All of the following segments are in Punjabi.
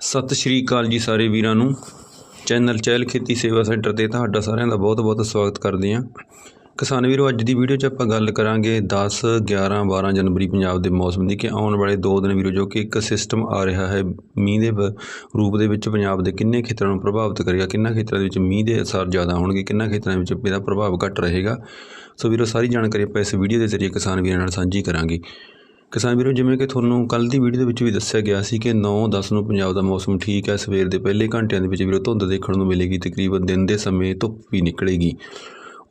ਸਤਿ ਸ਼੍ਰੀ ਅਕਾਲ ਜੀ ਸਾਰੇ ਵੀਰਾਂ ਨੂੰ। ਚੈਨਲ ਚਹਿਲ ਖੇਤੀ ਸੇਵਾ ਸੈਂਟਰ ਤੇ ਤੁਹਾਡਾ ਸਾਰਿਆਂ ਦਾ ਬਹੁਤ-ਬਹੁਤ ਸਵਾਗਤ ਕਰਦੇ ਹਾਂ। ਕਿਸਾਨ ਵੀਰੋ, ਅੱਜ ਦੀ ਵੀਡੀਓ 'ਚ ਆਪਾਂ ਗੱਲ ਕਰਾਂਗੇ 10 11 12 ਜਨਵਰੀ ਪੰਜਾਬ ਦੇ ਮੌਸਮ ਦੀ ਕਿ ਆਉਣ ਵਾਲੇ 2 ਦਿਨ ਵੀਰੋ ਜੋ ਕਿ ਇੱਕ ਸਿਸਟਮ ਆ ਰਿਹਾ ਹੈ ਮੀਂਹ ਦੇ ਰੂਪ ਦੇ ਵਿੱਚ ਪੰਜਾਬ ਦੇ ਕਿੰਨੇ ਖੇਤਰਾਂ ਨੂੰ ਪ੍ਰਭਾਵਿਤ ਕਰੇਗਾ, ਕਿੰਨਾ ਖੇਤਰਾਂ ਦੇ ਵਿੱਚ ਮੀਂਹ ਦੇ ਅਸਰ ਜ਼ਿਆਦਾ ਹੋਣਗੇ, ਕਿੰਨਾ ਖੇਤਰਾਂ ਵਿੱਚ ਇਹਦਾ ਪ੍ਰਭਾਵ ਘੱਟ ਰਹੇਗਾ। ਸੋ ਵੀਰੋ, ਸਾਰੀ ਜਾਣਕਾਰੀ ਆਪਾਂ ਇਸ ਵੀਡੀਓ ਦੇ ਜ਼ਰੀਏ ਕਿਸਾਨ ਵੀਰਾਂ ਨਾਲ ਸਾਂਝੀ ਕਰਾਂਗੇ। ਕਿਸਾਨ ਵੀਰੋ, ਜਿਵੇਂ ਕਿ ਤੁਹਾਨੂੰ ਕੱਲ ਦੀ ਵੀਡੀਓ ਦੇ ਵਿੱਚ ਵੀ ਦੱਸਿਆ ਗਿਆ ਸੀ ਕਿ 9-10 ਨੂੰ ਪੰਜਾਬ ਦਾ ਮੌਸਮ ਠੀਕ ਹੈ, ਸਵੇਰ ਦੇ ਪਹਿਲੇ ਘੰਟਿਆਂ ਦੇ ਵਿੱਚ ਵੀਰੋ ਧੁੰਦ ਦੇਖਣ ਨੂੰ ਮਿਲੇਗੀ, ਤਕਰੀਬਨ ਦਿਨ ਦੇ ਸਮੇਂ ਧੁੱਪ ਵੀ ਨਿਕਲੇਗੀ।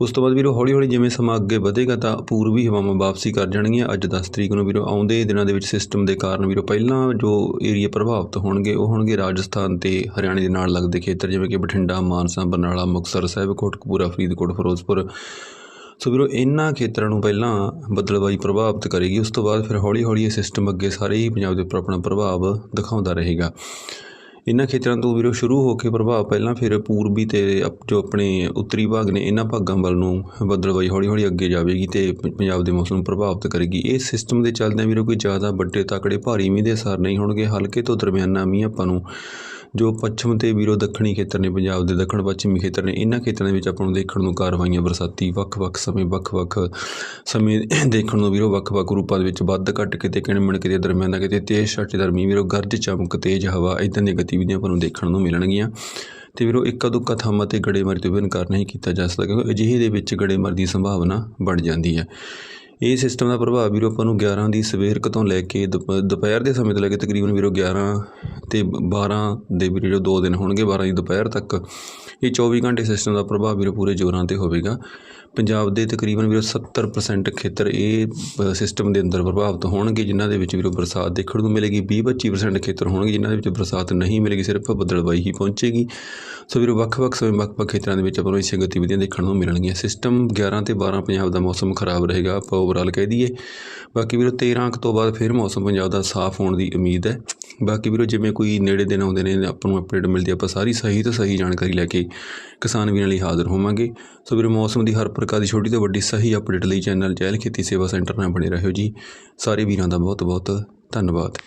ਉਸ ਤੋਂ ਬਾਅਦ ਵੀਰੋ, ਹੌਲੀ-ਹੌਲੀ ਜਿਵੇਂ ਸਮਾਂ ਅੱਗੇ ਵਧੇਗਾ ਤਾਂ ਪੂਰਬੀ ਹਵਾਵਾਂ ਵਾਪਸੀ ਕਰ ਜਾਣਗੀਆਂ। ਅੱਜ 10 ਤਰੀਕ ਨੂੰ ਵੀਰੋ, ਆਉਂਦੇ ਦਿਨਾਂ ਦੇ ਵਿੱਚ ਸਿਸਟਮ ਦੇ ਕਾਰਨ ਵੀਰੋ, ਪਹਿਲਾਂ ਜੋ ਏਰੀਆ ਪ੍ਰਭਾਵਿਤ ਹੋਣਗੇ, ਉਹ ਹੋਣਗੇ ਰਾਜਸਥਾਨ ਤੇ ਹਰਿਆਣੇ ਦੇ ਨਾਲ ਲੱਗਦੇ ਖੇਤਰ, ਜਿਵੇਂ ਕਿ ਬਠਿੰਡਾ, ਮਾਨਸਾ, ਬਰਨਾਲਾ, ਮੁਕਤਸਰ ਸਾਹਿਬ, ਕੋਟਕਪੂਰਾ, ਫਰੀਦਕੋਟ, ਫਿਰੋਜ਼ਪੁਰ। ਸੋ ਵੀਰੋ, ਇਹਨਾਂ ਖੇਤਰਾਂ ਨੂੰ ਪਹਿਲਾਂ ਬੱਦਲਬਾਈ ਪ੍ਰਭਾਵਿਤ ਕਰੇਗੀ, ਉਸ ਤੋਂ ਬਾਅਦ ਫਿਰ ਹੌਲੀ-ਹੌਲੀ ਇਹ ਸਿਸਟਮ ਅੱਗੇ ਸਾਰੇ ਹੀ ਪੰਜਾਬ ਦੇ ਉੱਪਰ ਆਪਣਾ ਪ੍ਰਭਾਵ ਦਿਖਾਉਂਦਾ ਰਹੇਗਾ। ਇਹਨਾਂ ਖੇਤਰਾਂ ਤੋਂ ਵੀਰੋ, ਸ਼ੁਰੂ ਹੋ ਕੇ ਪ੍ਰਭਾਵ ਪਹਿਲਾਂ ਫਿਰ ਪੂਰਬੀ ਤੇ ਜੋ ਆਪਣੇ ਉੱਤਰੀ ਭਾਗ ਨੇ, ਇਹਨਾਂ ਭਾਗਾਂ ਵੱਲ ਨੂੰ ਬੱਦਲਬਾਈ ਹੌਲੀ-ਹੌਲੀ ਅੱਗੇ ਜਾਵੇਗੀ ਤੇ ਪੰਜਾਬ ਦੇ ਮੌਸਮ ਨੂੰ ਪ੍ਰਭਾਵਿਤ ਕਰੇਗੀ। ਇਸ ਸਿਸਟਮ ਦੇ ਚੱਲਦਿਆਂ ਵੀਰੋ, ਕੋਈ ਜ਼ਿਆਦਾ ਵੱਡੇ ਤਕੜੇ ਭਾਰੀ ਮੀਂਹ ਦੇ ਅਸਰ ਨਹੀਂ ਹੋਣਗੇ, ਹਲਕੇ ਤੋਂ ਦਰਮਿਆਨਾ ਮੀਂਹ ਆਪਾਂ ਨੂੰ ਜੋ ਪੱਛਮ ਤੇ ਵੀਰੋ ਦੱਖਣੀ ਖੇਤਰ ਨੇ, ਪੰਜਾਬ ਦੇ ਦੱਖਣ ਪੱਛਮੀ ਖੇਤਰ ਨੇ, ਇਹਨਾਂ ਖੇਤਰਾਂ ਦੇ ਵਿੱਚ ਆਪਾਂ ਨੂੰ ਦੇਖਣ ਨੂੰ ਕਾਰਵਾਈਆਂ, ਬਰਸਾਤੀ ਵੱਖ-ਵੱਖ ਸਮੇਂ ਵੱਖ-ਵੱਖ ਸਮੇਂ ਦੇਖਣ ਨੂੰ ਵੀਰੋ ਵੱਖ-ਵੱਖ ਰੂਪਾਂ ਦੇ ਵਿੱਚ ਵੱਧ ਘੱਟ ਕਿਤੇ ਕਿਣਮਣ ਕਿਤੇ ਦਰਮਿਆਨਾ ਕਿਤੇ ਤੇਜ਼ ਛੱਟੇਦਾਰ ਮੀਂਹ ਵੀਰੋ ਗਰਜ, ਚਮਕ, ਤੇਜ਼ ਹਵਾ ਇਦਾਂ ਦੀਆਂ ਗਤੀਵਿਧੀਆਂ ਆਪਾਂ ਨੂੰ ਦੇਖਣ ਨੂੰ ਮਿਲਣਗੀਆਂ। ਤੇ ਵੀਰੋ ਇੱਕਾ ਦੁੱਕਾ ਥਾਵਾਂ ਤੇ ਗੜੇਮਾਰੀ ਤੋਂ ਵੀ ਇਨਕਾਰ ਨਹੀਂ ਕੀਤਾ ਜਾ ਸਕਦਾ, ਕਿਉਂਕਿ ਅਜਿਹੇ ਦੇ ਵਿੱਚ ਗੜੇਮਾਰੀ ਦੀ ਸੰਭਾਵਨਾ ਬਣ ਜਾਂਦੀ ਹੈ। ਇਹ ਸਿਸਟਮ ਦਾ ਪ੍ਰਭਾਵ ਵੀਰੋ ਆਪਾਂ ਨੂੰ 11 ਦੀ ਸਵੇਰ ਤੋਂ ਲੈ ਕੇ, ਦੁਪ- ਦੁਪਹਿਰ ਦੇ ਸਮੇਂ ਤੋਂ ਲੈ ਕੇ ਤਕਰੀਬਨ ਵੀਰੋ 11 ਤੇ 12 ਦੇ ਵੀਰੋ ਜੋ ਦੋ ਦਿਨ ਹੋਣਗੇ 12 ਦੀ ਦੁਪਹਿਰ ਤੱਕ, ਇਹ 24 ਘੰਟੇ ਸਿਸਟਮ ਦਾ ਪ੍ਰਭਾਵ ਵੀਰੋ ਪੂਰੇ ਜ਼ੋਰਾਂ ਤੇ ਹੋਵੇਗਾ। ਪੰਜਾਬ ਦੇ ਤਕਰੀਬਨ ਵੀਰੋ 70% ਖੇਤਰ ਇਹ ਸਿਸਟਮ ਦੇ ਅੰਦਰ ਪ੍ਰਭਾਵਿਤ ਹੋਣਗੇ, ਜਿਨ੍ਹਾਂ ਦੇ ਵਿੱਚ ਵੀਰੋ ਬਰਸਾਤ ਦੇਖਣ ਨੂੰ ਮਿਲੇਗੀ। 20-25% ਖੇਤਰ ਹੋਣਗੇ, ਜਿਨ੍ਹਾਂ ਦੇ ਵਿੱਚ ਬਰਸਾਤ ਨਹੀਂ ਮਿਲੇਗੀ, ਸਿਰਫ ਬੱਦਲਬਾਈ ਹੀ ਪਹੁੰਚੇਗੀ। ਸੋ ਵੀਰੋ ਵੱਖ-ਵੱਖ ਸਮੇਂ ਵੱਖ-ਵੱਖ ਖੇਤਰਾਂ ਦੇ ਵਿੱਚ ਆਪਾਂ ਨੂੰ ਇਸੇ ਗਤੀਵਿਧੀਆਂ ਦੇਖਣ ਨੂੰ ਮਿਲਣਗੀਆਂ। ਸਿਸਟਮ 11 ਤੇ 12 ਪੰਜਾਬ ਦਾ ਮੌਸਮ ਖਰਾਬ ਰਹੇਗਾ, ਆਪਾਂ ਓਵਰਆਲ ਕਹਿ ਦਈਏ। ਬਾਕੀ ਵੀਰੋ 13 ਕੁ ਬਾਅਦ ਫਿਰ ਮੌਸਮ ਪੰਜਾਬ ਦਾ ਸਾਫ਼ ਹੋਣ ਦੀ ਉਮੀਦ ਹੈ। ਬਾਕੀ ਵੀਰੋ, ਜਿਵੇਂ ਕੋਈ ਨੇੜੇ ਦਿਨ ਆਉਂਦੇ ਨੇ, ਆਪਾਂ ਨੂੰ ਅਪਡੇਟ ਮਿਲਦੀ ਆਪਾਂ ਸਾਰੀ ਸਹੀ ਤੋਂ ਸਹੀ ਜਾਣਕਾਰੀ ਲੈ ਕੇ ਕਿਸਾਨ ਵੀਰਾਂ ਲਈ ਹਾਜ਼ਰ ਹੋਵਾਂਗੇ। ਸੋ ਵੀਰੋ, ਮੌਸਮ ਦੀ ਹਰ ਪ੍ਰਕਾਰ ਦੀ ਛੋਟੀ ਤੋਂ ਵੱਡੀ ਸਹੀ ਅਪਡੇਟ ਲਈ ਚੈਨਲ ਜੈਲ ਖੇਤੀ ਸੇਵਾ ਸੈਂਟਰ ਨਾਲ ਬਣੇ ਰਹੋ ਜੀ। ਸਾਰੇ ਵੀਰਾਂ ਦਾ ਬਹੁਤ ਬਹੁਤ ਧੰਨਵਾਦ।